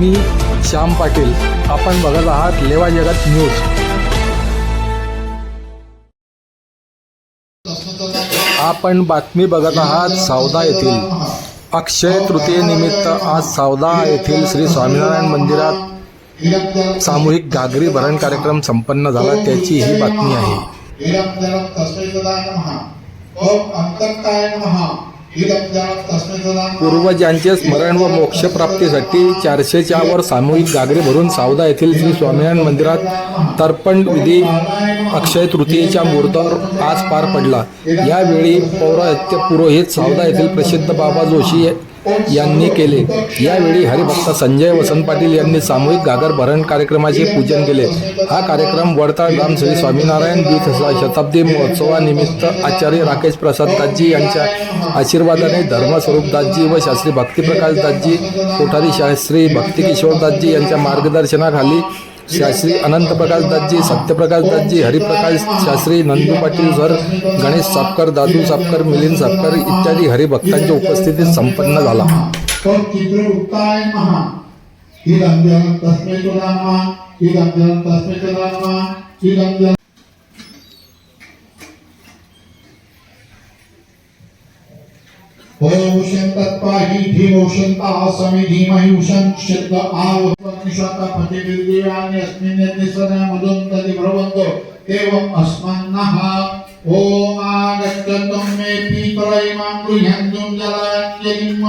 मी श्याम पाटील. आपण बघत आहात लेवा जगत न्यूज. आपण बातमी बघत आहात सावदा येथील. अक्षय तृतीयेनिमित्त आज सावदा येथील श्री स्वामीनारायण मंदिरात सामूहिक घागरी भरण कार्यक्रम संपन्न झाला त्याची ही बातमी आहे. पूर्वजांचे स्मरण व मोक्षप्राप्तीसाठी चारशेच्या वर सामूहिक गागरे भरून सावदा येथील श्री स्वामीनारायण मंदिरात तर्पण विधी अक्षय तृतीयेच्या मुहूर्तावर आज पार पडला. यावेळी पौरात्य पुरोहित सावदा येथील प्रसिद्ध बाबा जोशी यांनी केले. यावेळी हरिभक्त संजय वसंत पाटील यांनी सामूहिक गागर भरण कार्यक्रमाचे पूजन केले. हा कार्यक्रम वडताळ ग्राम श्री स्वामीनारायण द्वित शताब्दी महोत्सवानिमित्त आचार्य राकेश प्रसाद दासजी यांच्या आशीर्वादाने धर्मस्वरूप दासजी व शास्त्री भक्तिप्रकाश दासजी कोठारी शास्त्री भक्तिकिशोर दासजी यांच्या मार्गदर्शनाखाली शास्त्री अनंत प्रकाश दासजी सत्यप्रकाश दासजी हरिप्रकाश शास्त्री नंदू पाटील सर गणेश सापकर दादू सापकर मिलिंद सापकर इत्यादी हरिभक्तांच्या उपस्थितीत संपन्न झाला तदा नमः इदं जलं तस्मै तदा नमः इदं जलं ॐ शन्तत्पाहि धीमोषन्ताः समे धीमहि उषन् शब्द अस्मिन् मदन्तति भ्रवन्तो। एवम् अस्मन्नः। ॐ मे पीतलैमां गृह्यन्तुं जलाञ्जलिम्।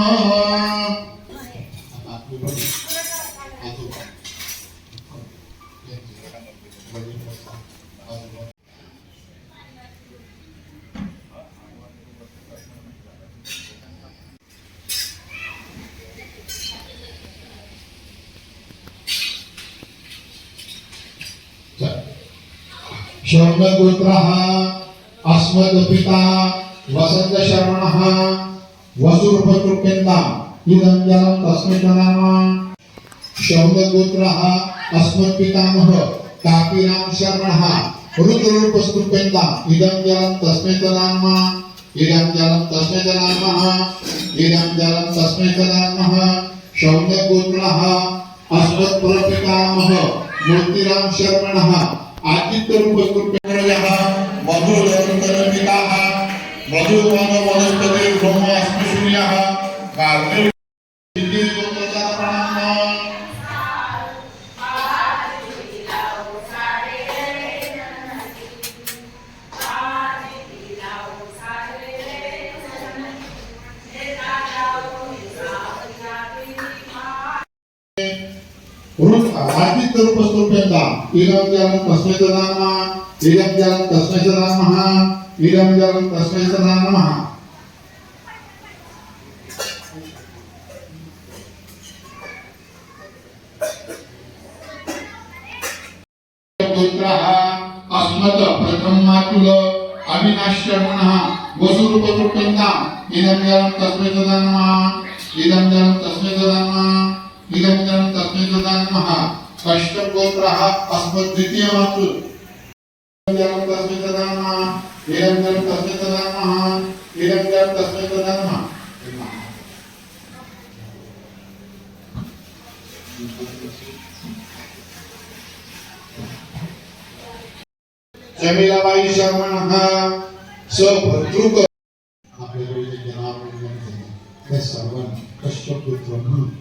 शौनगोत्रः अस्मद्पिता वसन्तशर्मणः वसुरूपतृप्यन्ताम् इदं जलं तस्मै तदाम शौनगोत्रः अस्मत्पितामह कापीराम शर्मणः रुद्ररूपस्तृप्यन्ताम् इदं जलं तस्मै तदाम इदं जलं तस्मै तदामः इदं जलं तस्मै तदामः शौनगोत्रः अस्मत्प्रपितामह मूर्तिराम आजची तरुण बसून आदित्य रूपस्तुभ्यन्ता इदं जलं तस्मै तदा नमः इदं जलं तस्मै तदा नमः इदं जलं तस्मै तदा नमः पुत्रः अस्मत् प्रथम मातुल अविनाश्यमणः वसुरूपतृप्यन्ता इदं जलं तस्मै तदा नमः इदं जलं महा तदा नमः इदं कष्टगोत्रः अस्मत् द्वितीय इदं जलं तस्मै इदं जलं तस्मै इदं जमीलाबाई आपल्याकडे सर्वांना कष्टपुत्र म्हणून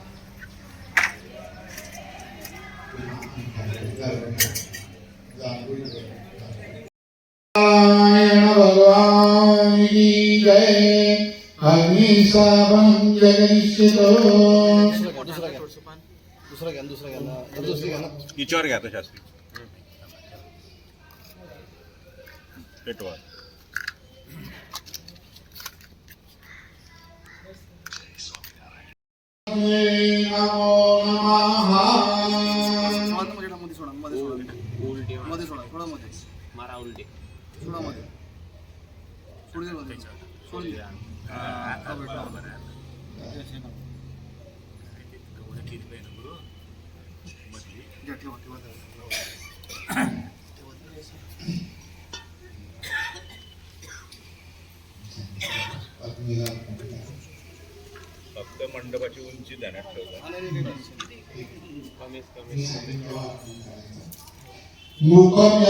जय अग्निशा बन जगदीशितो दुसरा घ्या दुसरा घ्या ना दुसरी घ्या ना हिच्यावर घ्या तो शास्त्री पेटवा नमो नमः मध्ये सोडा मध्ये सोडा मध्ये सोडा थोडा मध्ये मारा उलटे सुडामध्ये सुडजेमध्ये सोडली घ्या, फक्त मंडपाची उंची ध्यानात ठेवता. मुखम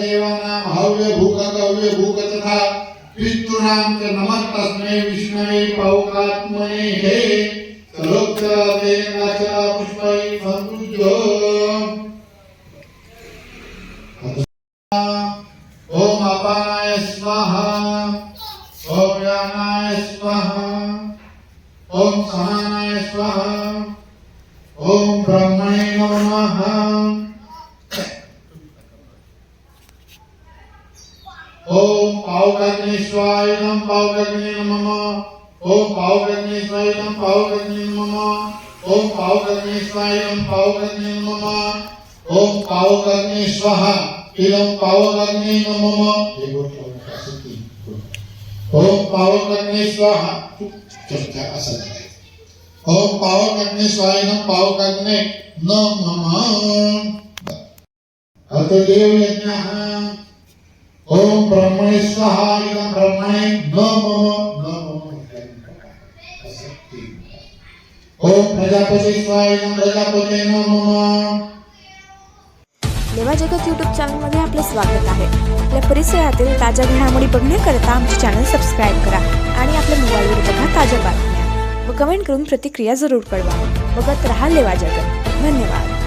देवानां हव्य भूक कव्य भूक तथा पितॄणां नमस्तस्मे विष्णवे पौकात्मने हे सरोक्तवेन पुष्पै संपूज्यो ओम अपानाय स्वाहा ओम यानाय स्वाहा ओम समानाय स्वाहा ओम ब्रह्मणे नमः। ओम पावकाग्नेश्वाय नम पावकाग्ने नमः। ओम पावकाग्नेश्वाय नम पावकाग्ने नमः। ओम पावकाग्नेश्वाय नम पावकाग्ने नमः। ओम पावकाग्ने स्वाहा इदं पावकाग्ने नमः। हे गोष्ट असती ओम पावकाग्ने स्वाहा चर्चा असं ओम पावकाग्ने स्वाय नम पावकाग्ने नमः। अथ देव यज्ञः ओम ब्रह्मणे स्वाहा इदं ब्रह्मणे नमः नमः ओम प्रजापती स्वाहा इदं प्रजापते नमः। लेवा जगत यूट्यूब चॅनलमध्ये आपले स्वागत आहे. आपल्या परिसरातील ताज्या घडामोडी बघण्याकरता आमचे चॅनल सबस्क्राईब करा आणि आपल्या मोबाईलवर बघा ताज्या बातम्या. व कमेंट करून प्रतिक्रिया जरूर कळवा. बघत राहा लेवा जगत. धन्यवाद.